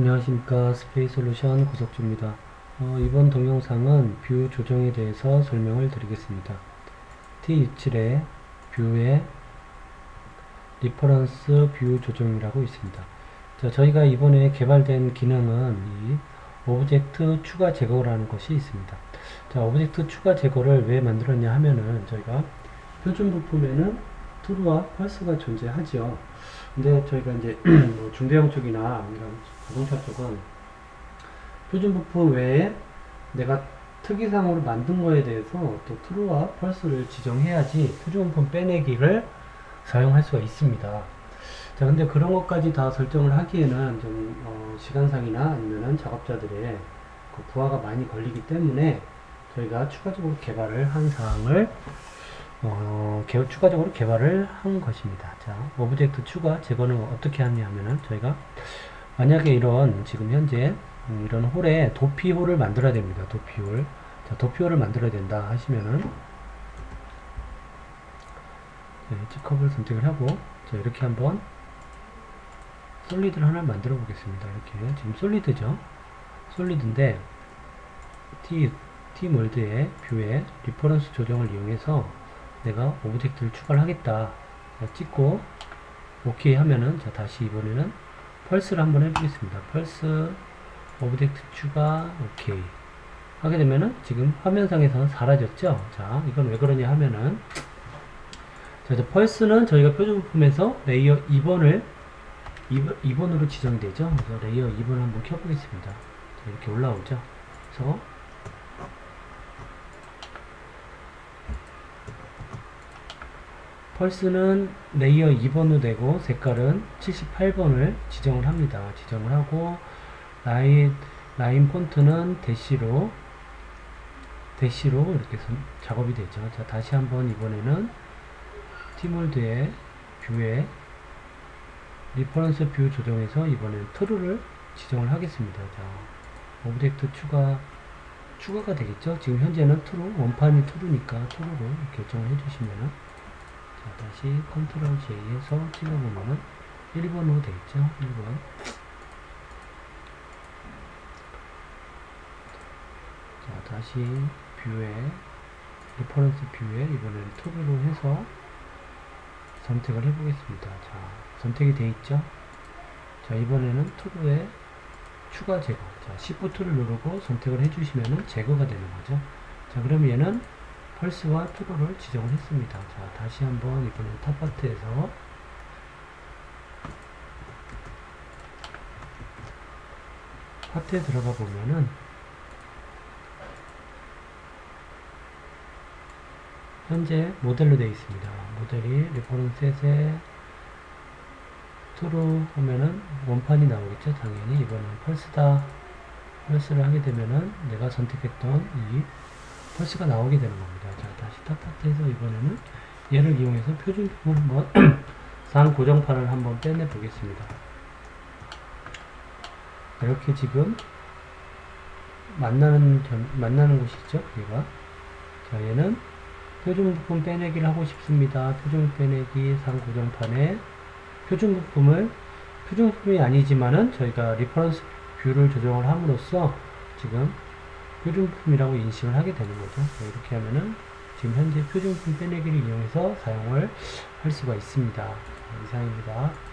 안녕하십니까. 스페이솔루션 구석주입니다. 어, 이번 동영상은 뷰 조정에 대해서 설명을 드리겠습니다. T67에 뷰의 리퍼런스 뷰 조정이라고 있습니다. 자, 저희가 이번에 개발된 기능은 이 오브젝트 추가 제거라는 것이 있습니다. 자 오브젝트 추가 제거를 왜 만들었냐 하면은 저희가 표준 부품에는 트루와 펄스가 존재하죠 근데 저희가 이제 뭐 중대형 쪽이나 자동차 쪽은 표준 부품 외에 내가 특이상으로 만든 거에 대해서 또 트루와 펄스를 지정해야지 표준 부품 빼내기를 사용할 수가 있습니다. 자, 근데 그런 것까지 다 설정을 하기에는 좀 어, 시간상이나 아니면은 작업자들의 그 부하가 많이 걸리기 때문에 저희가 추가적으로 개발을 한 사항을 어, 개, 추가적으로 개발을 한 것입니다. 자, 오브젝트 추가 제거는 어떻게 하냐 하면은 저희가 만약에 이런 지금 현재 음, 이런 홀에 도피홀을 만들어야 됩니다. 도피홀. 자, 도피홀을 만들어야 된다 하시면은 엣지 컵을 선택을 하고 자, 이렇게 한번 솔리드를 하나 만들어 보겠습니다. 이렇게 지금 솔리드죠. 솔리드인데 T T 몰드의 뷰에 리퍼런스 조정을 이용해서 내가 오브젝트를 추가를 하겠다 찍고 오케이 하면은 자 다시 이번에는 펄스를 한번 해보겠습니다. 펄스 오브젝트 추가 오케이. 하게 되면은 지금 화면상에서 사라졌죠? 자 이건 왜 그러냐 하면은 자 이제 펄스는 저희가 표준 부품에서 레이어 2번을 2번, 2번 으로 지정되죠? 그래서 레이어 2번을 한번 켜보겠습니다. 자, 이렇게 올라오죠? 그래서 펄스는 레이어 2번으로 되고 색깔은 78번을 지정을 합니다. 지정을 하고 라인, 라인 폰트는 대시로 대시로 이렇게 작업이 되죠. 자 다시 한번 이번에는 티몰드의 뷰에 리퍼런스 뷰 조정해서 이번엔 트루를 지정을 하겠습니다. 자 오브젝트 추가 추가가 되겠죠. 지금 현재는 트루 원판이 트루니까 트루로 결정을 해주시면은 자, 다시 컨트롤 J 해서 찍어보면은 1번으로 되어있죠 1번. 자, 다시 뷰에, 리퍼런스 뷰에 이번에는 투브로 해서 선택을 해보겠습니다. 자, 선택이 되어 있죠? 자, 이번에는 투브에 추가 제거. 자, Shift를 누르고 선택을 해주시면은 제거가 되는 거죠. 자, 그럼 얘는 펄스와 투도를 지정을 했습니다. 자, 다시 한번 이번엔 탑파트에서 파트에 들어가 보면은 현재 모델로 되어 있습니다. 모델이 리퍼런셋에 투로 하면은 원판이 나오겠죠. 당연히 이번엔 펄스다 펄스를 하게 되면은 내가 선택했던 이 펄스가 나오게 되는 겁니다. 자, 다시 탑파트에서 이번에는 얘를 이용해서 표준품을 한번 상 고정판을 한번 빼내 보겠습니다. 이렇게 지금 만나는 만나는 곳이 있죠. 얘가 자 얘는 표준 부품 빼내기를 하고 싶습니다. 표준 빼내기 상 고정판에 표준 부품을 표준 부품이 아니지만은 저희가 리퍼런스 뷰를 조정을 함으로써 지금 표준품이라고 인식을 하게 되는 거죠. 이렇게 하면은 지금 현재 표준품 빼내기를 이용해서 사용을 할 수가 있습니다. 이상입니다.